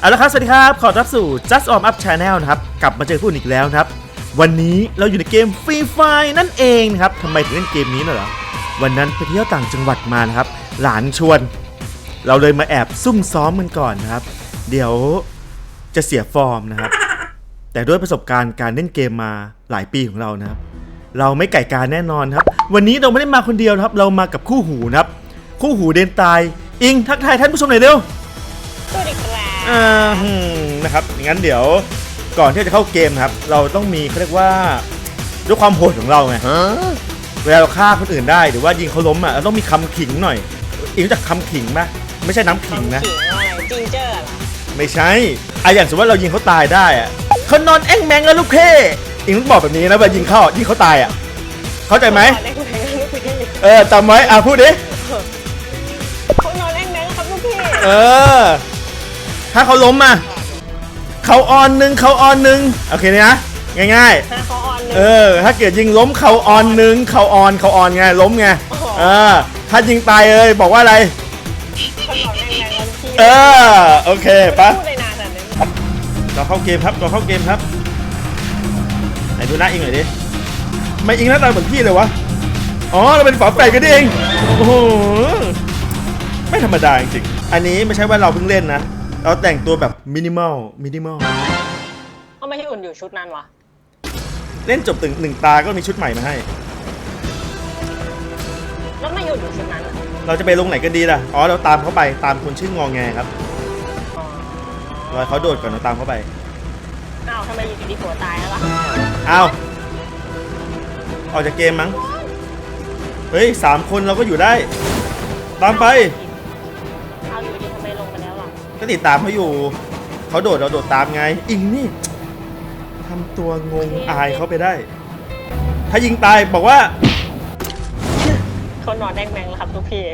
เอาละครับ สวัสดีครับ ขอต้อนรับสู่ Just Warm Up Channel นะครับ กลับมาเจอคุณอีกแล้วนะครับ วันนี้เราอยู่ในเกม Free Fire นั่นเองนะครับทำไมถึงเล่นเกมนี้น่ะเหรอ วันนั้นไปเที่ยวต่างจังหวัดมานะครับ หลานชวน เราเลยมาแอบซุ่มซ้อมกันก่อนนะครับ เดี๋ยวจะเสียฟอร์มนะครับ แต่ด้วยประสบการณ์การเล่นเกมมาหลายปีของเรานะครับ เราไม่ไก่การแน่นอนครับ วันนี้เราไม่ได้มาคนเดียวนะครับ เรามากับคู่หูนะครับ คู่หูเดนตาย อิงทักทายท่านผู้ชมหน่อยเร็วสวัสดีครับ อ่าหืมนะครับงั้นเดี๋ยวก่อนที่จะเข้าเกมครับ เราต้องมีเขาเรียกว่าด้วยความโหดของเราไงเวลาเราฆ่าคนอื่นได้หรือว่ายิงเขาล้มอะเราต้องมีคำขิงหน่อยอิงรู้จักคำขิงไหมไม่ใช่น้ำขิงนะขิงอะไรจิงเจอร์เหรอไม่ใช่อะอย่างสมมติว่าเรายิงเขาตายได้อะเขานอนแอ่งแมงแล้วลูกเพ่อิงต้องบอกแบบนี้นะเวลายิงเขายิงเขาตายอะเข้าใจไหมนอนแอ่งแมงลูกพี่เออจำไว้อะพูดดิเขานอนแอ่งแมงครับลูกพี่เออ ถ้าเขาล้มอะเขาออนหนึ่งเขาออนหนึ่งโอเคนะง่ายๆฮะเขาออนเลยเออ ถ้าเกิดยิงล้มเขาออนหนึ่งเขาออนเขาออนไงล้มไงโอ้โหเออถ้ายิงตายเลยบอกว่าอะไรเขานอนแอ่งแมงแล้วลูกพี่เออโอเคปะ พูดเลยนานขนาดนั้นเราเข้าเกมครับเราเข้าเกมครับ ไหนดูหน้าอิงหน่อยดิทำไม่อิงหน้าตาเหมือนพี่เลยวะ อ๋อ เราเป็นฝาแฝดกันนี่เอง โอ้โห ไม่ธรรมดาจริงๆอันนี้ไม่ใช่ว่าเราเพิ่งเล่นนะ เราแต่งตัวแบบมินิมอลมินิมอลเขาไม่ให้อุ่นอยู่ชุดนั้นวะเล่นจบถึงหนึ่งตาก็มีชุดใหม่มาให้ แล้วไม่อุ่นอยู่ชุดนั้นเราจะไปลงไหนกันดีล่ะ อ๋อ เราตามเขาไปตามคนชื่องอแงครับอ๋อรอให้เขาโดดก่อนเราตามเขาไป อ้าวทำไมอยู่ดีๆผัวตายแล้วล่ะอ้าว ออกจากเกมมั้ง เฮ้ยสามคนเราก็อยู่ได้ ตามไปเอ ก็ติดตามเขาอยู่เขาโดดเราโดดตามไง อิงนี่ทำตัวงงอายเขาไปได้ ถ้ายิงตายบอกว่า เขานอนแอ่งแมงแล้วครับลูกพี่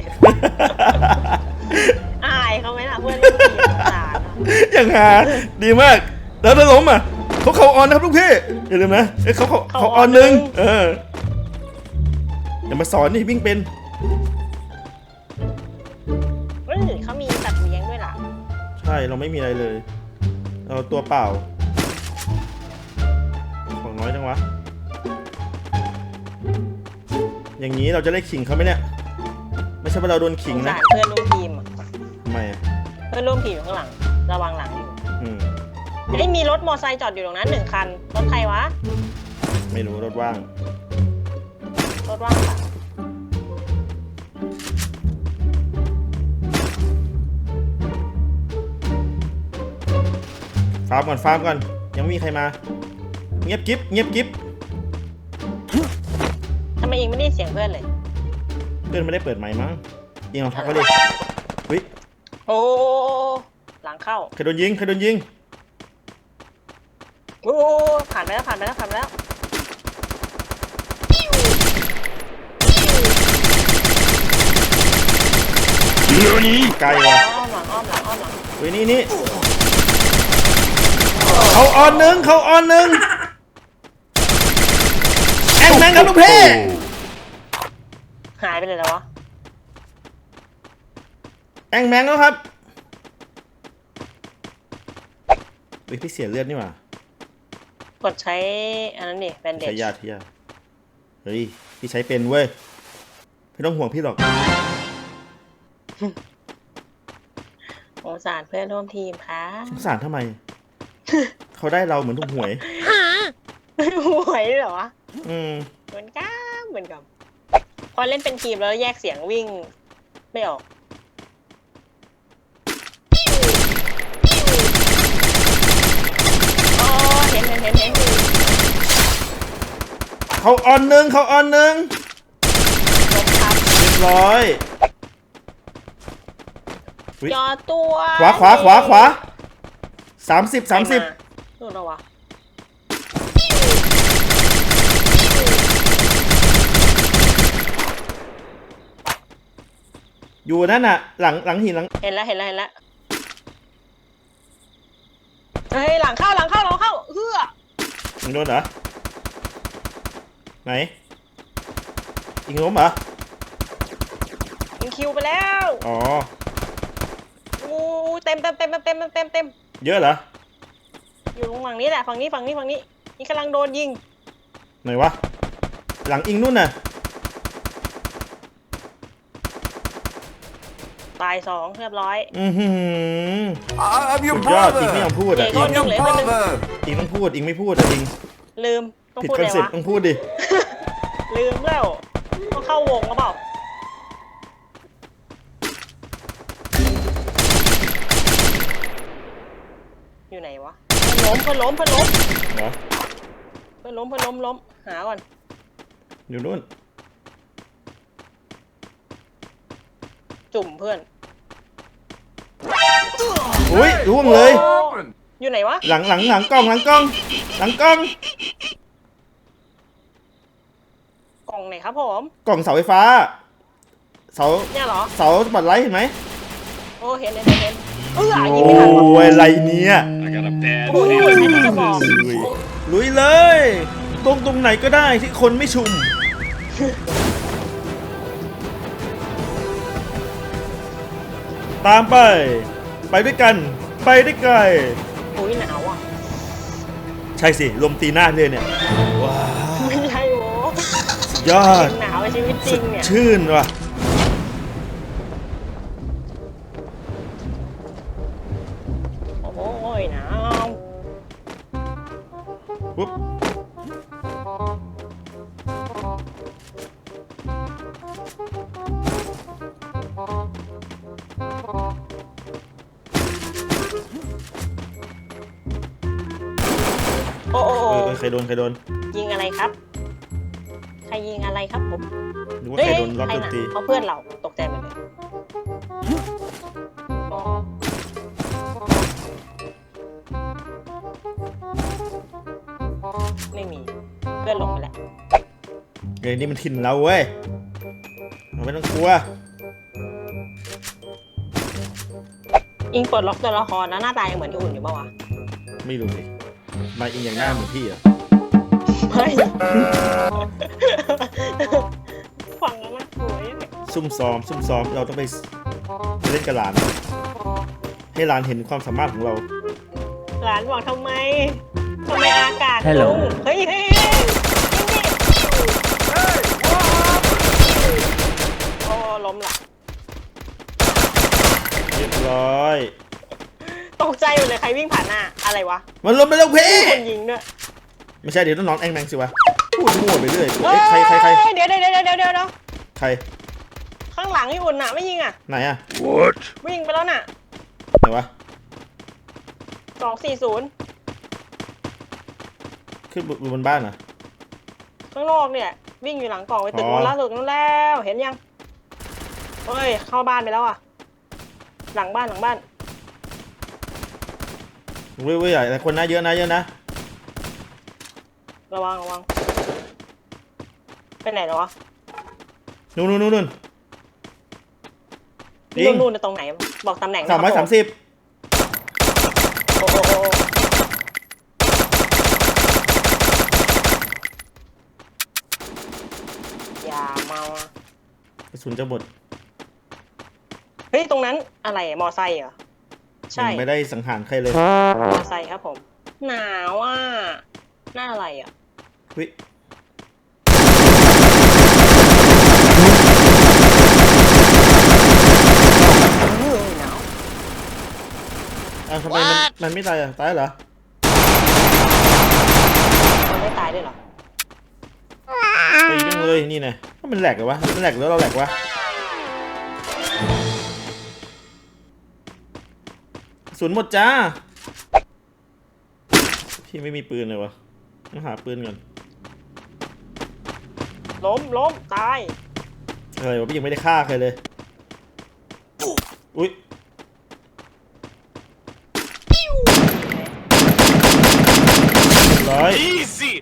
อายเขาไหมล่ะเพื่อนลูกพี่สงสารอะอย่างหาดีมาก แล้วถ้าล้มอะเขาเขาออนนะครับลูกพี่อย่าลืมนะเอ้ยเขาเขาเขาออนหนึ่งเอออย่ามาสอนนี่วิ่งเป็น ช่เราไม่มีอะไรเลย เราตัวเปล่า ของน้อยจังวะ อย่างนี้เราจะได้ขิงเขาไหมเนี่ย ไม่ใช่ว่าเราโดนขิงสงนะสารเพื่อนร่วมทีมอะทำไมอะเพื่อนร่วมทีมอยู่ข้างหลัง ระวังหลังอยู่อืม เอ้ยมีรถมอไซค์จอดอยู่ตรงนั้นหนึ่งคัน รถใครวะ ไม่รู้รถว่าง รถว่างค่ะาร์มก่อนฟาร์มก่อน ยังไม่มีใครมา เงียบกิ๊บเงียบกิ๊บทำไมเองไม่ได้ยินเสียงเพื่อนเลย เพื่อนไม่ได้เปิดไมค์มั้งยิงลองทักเขาดิเฮ้ยโอ้หลังเข้าใครโดนยิงใครโดนยิงโอ้ผ่านไปแล้วผ่านไปแล้วผ่านไปแล้วไกลว่ะอ้อมหลังอ้อมหลังอ้อมหลังเฮ้ยนี่นี่ เขาออนหนึ่งเขาออนหนึ่งแองแมงครับลูกพี่หายไปเลยแล้ววะแองแมงแล้วครับเฮ้ยพี่เสียเลือดนี่หว่ากดใช้อันนั้นดิแบนเดใช้จยาที่ยาเฮ้ยพี่ใช้เป็นเว้ยไม่ต้องห่วงพี่หรอกสงสารเพื่อนร่วมทีมค่ะสงสารทำไม เขาได้เราเหมือนถูกหวย หวยเหรอวะอืม เหมือนกันเหมือนกันพอเล่นเป็นทีมแล้วแยกเสียงวิ่ง ไม่ออก อ๋อ เห็นเห็นเห็นเห็นอยู่เขาออนหนึ่งเขาออนหนึ่งลบครับเรียบร้อย อุ๊ย จอตัว ขวาขวาขวาขวา สามสิบสามสิบนู่นเหรอวะอยู่นั่นน่ะ หลังหลังหินหลังเห็นแล้วเห็นแล้วเห็นแล้วเฮ้ยหลังเข้าหลังเข้าหลังเข้าเฮือมึงโดนเหรอไหนยิงล้มเหรอยิงคิวไปแล้ว อ๋อ อู้เต็มเต็มเต็มเต็มเต็มเต็มเต็ม เยอะเหรอ อยู่ตรงฝั่งนี้แหละฝั่งนี้ฝั่งนี้ฝั่งนี้นี่กำลังโดนยิง ไหนวะ หลังอิงนู่นน่ะ ตายสองเรียบร้อย อือหือ I'm สุ your ดยอดอิงไม่ยอม brother. พูดอะเด็กอิงก็ I'm your brother. อิงต้องพูดอิงไม่พูดอะอิงลืมต้องผิดพูดคอนอะไรเซ็ปต์วะต้องพูดดิ ลืมแล้วต้องเข้าวงหรือเปล่า อยู่ไหนวะเพื่อนล้มเพื่อนล้มเพื่อนล้มเหรอเพื่อนล้มเพื่อนล้มล้มหาก่อนอยู่นู่นจุ่มเพื่อน อุ้ยร่วงเลย Open. อยู่ไหนวะหลังหลังหลังกล้องหลังกล้อง หลังกล้อง กล่องไหนครับผมกล่องเสาไฟฟ้า เสาเนี่ยเหรอเสาสปอตไลท์เห็นไหมโอ้เห็นเห็นเห็นเห็นเออโอ้ยิงไม่ทันวะยอะไรเนี่ย I got a bad โอ้ยไม่ได้จะบอก ลุยเลย ตรงตรงไหนก็ได้ที่คนไม่ชุม ตามไป ไปด้วยกัน ไปได้ไกล โอ้ยหนาวอะ ใช่สิลมตีหน้าเลยเนี่ย ว้าวไม่ใช่โว้สุดยอด หนาวในชีวิตจสริดงเนี่ย ชื่นว่ะ ปุ๊บโอ้โอ้เอโอ้อเออใครโดนใครโดนยิงอะไรครับ ใครยิงอะไรครับผมนึกว่าเฮ้ยใครโดนล็อกใครดนน่ะตรีเขาเพื่อนเรา ไม่มีเพื่อนลงไปแล้วเฮ้ยนี่มันถิ่นเราเว้ยเราไม่ต้องกลัว อิงปลดล็อกตัวละครแล้วหน้าตายังเหมือนที่อุ่นอยู่ปะวะไม่รู้สิมาอิงอย่างหน้าเหมือนพี่เหรอเฮ้ยฟังแล้วมันสวยอะซุ่มซ้อม ซุ่มซ้อมเราต้องไปไปเล่นกับหลาน ให้หลานเห็นความสามารถของเรา หลานบอกทำไม ทำไมอากาศ Hello ลงเฮ้ยเฮ้ยเฮ้ยโอ้ล้มละเรียบร้อย ตกใจหมดเลยใครวิ่งผ่านหน้า อะไรวะมันล้มไปแล้วพี่คนยิงด้วยไม่ใช่เดี๋ยวต้องนอนแองแมงสิวะพูดมั่วไปเรื่อยเอ๊ะใครใครใครเอ้ยเดี๋ยวเดี๋ยวเดี๋ยวเดี๋ยวเดี๋ยวเดี๋ยวใครข้างหลังไอ้อุ่นน่ะไม่ยิงอะ ไหนอะ What? วิ่งไปแล้วน่ะไหนวะสองสี่ศูนย์ ขึ้นบนบนบ้านเหรอ ข้างนอกเนี่ย วิ่งอยู่หลังกล่องไปตึกอ๋อ นู้นล่าสุดนู้นแล้วเห็นยังเฮ้ยเข้าบ้านไปแล้วอะ หลังบ้านหลังบ้าน เว้ยเว้ยใหญ่แต่คนนะเยอะนะเยอะนะ ระวังระวังไปไหนแล้ววะนู่นนู่นนู่นนู่นยินู่งนนู่นตรงไหน บอกตำแหน่งสามร้อยสามสิบ โอ้โหโอ้โห อย่าเมาอะกระสุนจะหมดเฮ้ย ตรงนั้นอะไรอะมอไซค์เหรอ ใช่ ยังไม่ได้สังหารใครเลยมอไซค์ครับผม หนาวอะหน้าอะไรอะวิเฮ้ยหนาว อ้าวทำไมมันมันไม่ตายอะ ตายเหรอ มันไม่ตายด้วยเหรอ ไปยัง เลยนี่ไงถ้ามันแหลกเหรอวะมันแหลกแล้วเราแหลกวะกระสุนหมดจ้า พี่ไม่มีปืนเลยวะต้องหาปืนก่อนล้มล้มตายอะไรวะพี่ยังไม่ได้ฆ่าใครเลย อุ้ยร้อย Easy!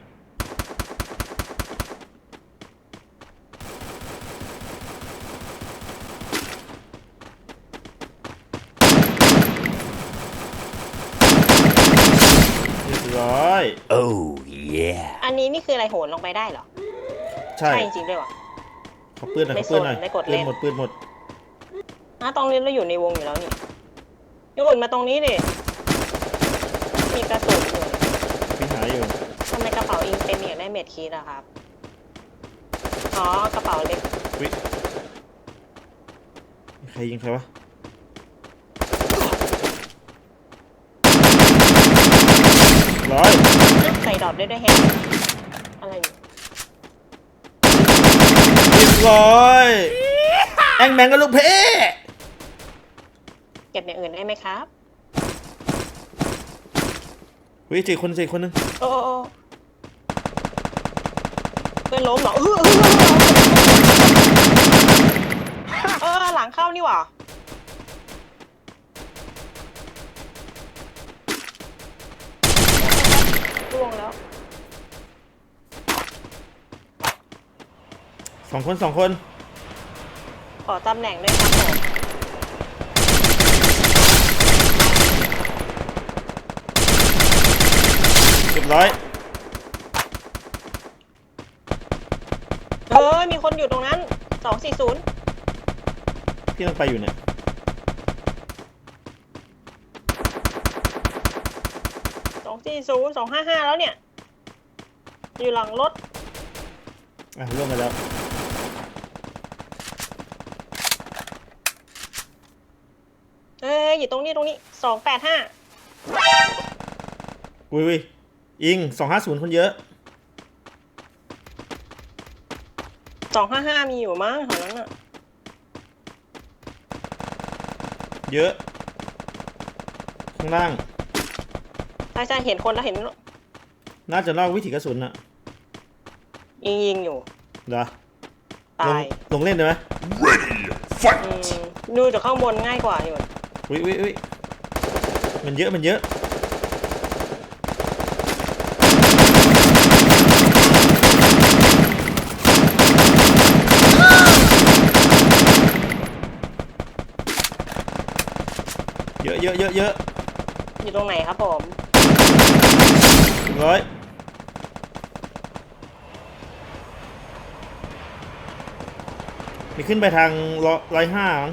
เรียบ ร้อย Oh, yeah. อันนี้นี่คืออะไรโหนลงไปได้เหรอ ใช่ใช่จริงๆด้วยวะ ขอปืนหน่อยไม่ขอปืนหน่อยสนไม่กดปืเล่น นหมดปืนหมด อะตรงนี้เราอยู่ในวงอยู่แล้วนี่ยกอุ่นมาตรงนี้ดิมีกระสุนอยู่พี่หาอยู่ ทำไมกระเป๋าอิงเต็มอยากได้เม็ดคีดอะครับ อ๋อกระเป๋าเล็ก วิใครยิงใครวะ ร้อยใส่ดอกได้ด้วยแฮะอะไรอยู่เรียบร้อยแองแมงกับลูกเพ่เก็บอย่างอื่นได้ไหมครับวิจีคนจีคนหนึงโอ้โอ้โอ้เพื่อนล้มเหรอเออเออเออหลังเข้านี่หว่า ล่วงแล้วสองคนสองคน ขอตำแหน่งด้วยครับผมเรียบร้อยเออมีคนอยู่ตรงนั้นสองสี่ศูนย์พี่ต้องไปอยู่เนี่ย สองสี่ศูนย์สองห้าห้าแล้วเนี่ย อยู่หลังรถ อะร่วมมาแล้ว เอ้ยอยู่ตรงนี้ตรงนี้สองแปดห้าอุ้ยอุ้ยอิงสองห้าศูนย์คนเยอะ สองห้าห้ามีอยู่มั้งแถวนั้นอะเยอะ ข้างล่าง ใช่ใช่เห็นคนแล้วเห็นน่าจะนอกวิถีกระสุนอะยิงยิงอยู่เหรอลตางยลงเล่นได้ไหมอืมดูจากข้างบนง่ายกว่าอยู่อุ้ยอุ้ยอุ้ยมันเยอะมันเยอะ เยอะเยอะเยอะเยอะอยู่ตรงไหนครับผมเรียบร้อยมีขึ้นไปทางร้อยห้ามั้ง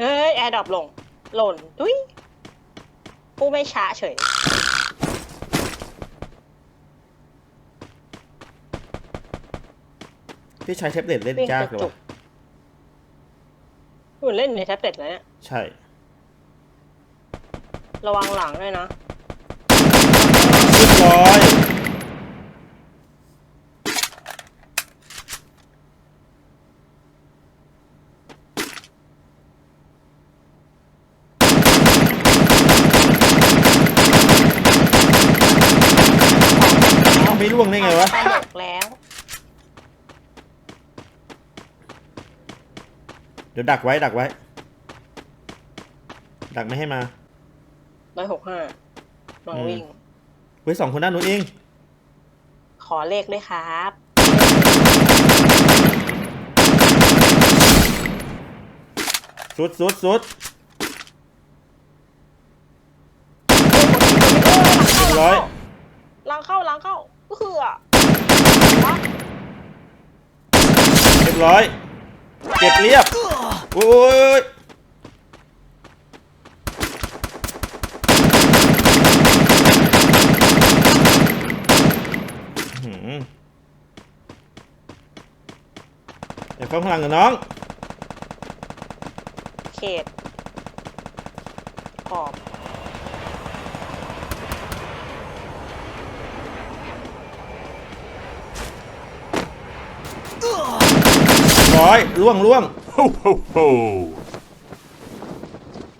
เฮ้ย แอร์ดรอปลง หล่นดุยผู้ไม่ช้าเฉย พี่ใช้แท็บเล็ตเล่นวิ่งยากกเลระยจุวะกคุณเล่นในแท็บเล็ตแล้วเนี่ย ใช่ ระวังหลังด้วยนะเรียบร้อยไม่ร่วงได้ไงวะ ตลกแล้ว เดี๋ยวดักไว้ดักไว้ ดักไม่ให้มา ร้อยหกห้าลองอืมวิ่งเว้ยสองคนด้านนู้นเอง ขอเลขด้วยครับ สุดสุดสุดเรียบร้อยหลังเข้าหลังเข้าก็คืออะวะเรียบร้อย เก็บเรียบ โอ้ย อื้อหืออย่าเข้าข้างหลังกับน้อง เขตขอบร้อยล่วงล่วง Ho, ho, ho.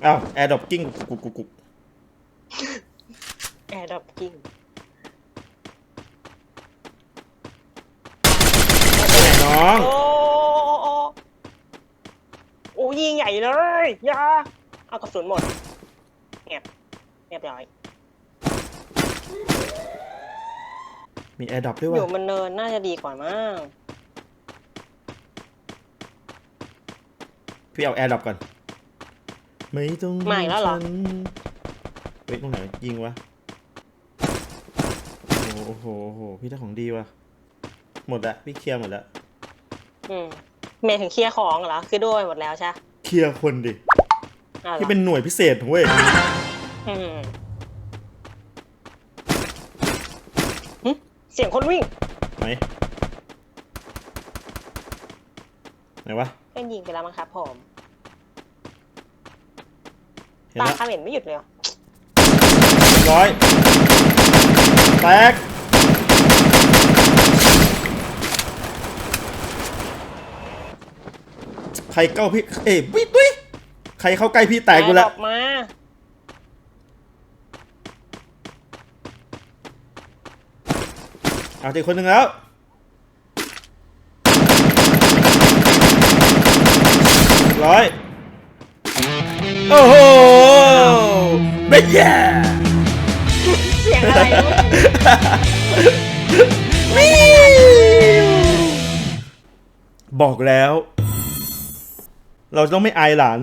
อ้าวแอร์ดรอปกิ้งกุกกุกกุก แอร์ดับกิ้ง แม่ น้อง โอ้โอ้โอ้ยิงใหญ่เลยยาเอากระสุนหมดเงียบเรียบร้อยมีแอร์ดรอปด้วยอยู่มันเนินน่าจะดีกว่ามั้งพี่เอาแอร์ดรอปก่อน ไม่ต้องไม่แล้วเหรอ ฉันเฮ้ยตรงไหนยิงวะโอ้โหโอ้โหพี่ได้ของดีวะหมดละพี่เคลียร์หมดละ อืมเมย์ถึงเคลียร์ของเหรอ คือโด้วยหมดแล้วใช่ปะเคลียร์คนดิอะที่เป็นหน่วยพิเศษของเว้ย อืมหึเสียงคนวิ่งไหน ไหนวะ เป็นยิงไปแล้วมั้งครับผมเห็นตาแล้วคาเห็นไม่หยุดเลยเหรอเรียบร้อย แตก ใครเก้าพี่เอ้ยปิ๊ดปิ๊ดใครเข้าใกล้พี่แตกกูแล้วออกมาเอาเจอคนหนึ่งแล้วร้อยโอ้โหเบ็ดแย่เสียงอะไรวะบอกแล้ว เราต้องไม่อายหลาน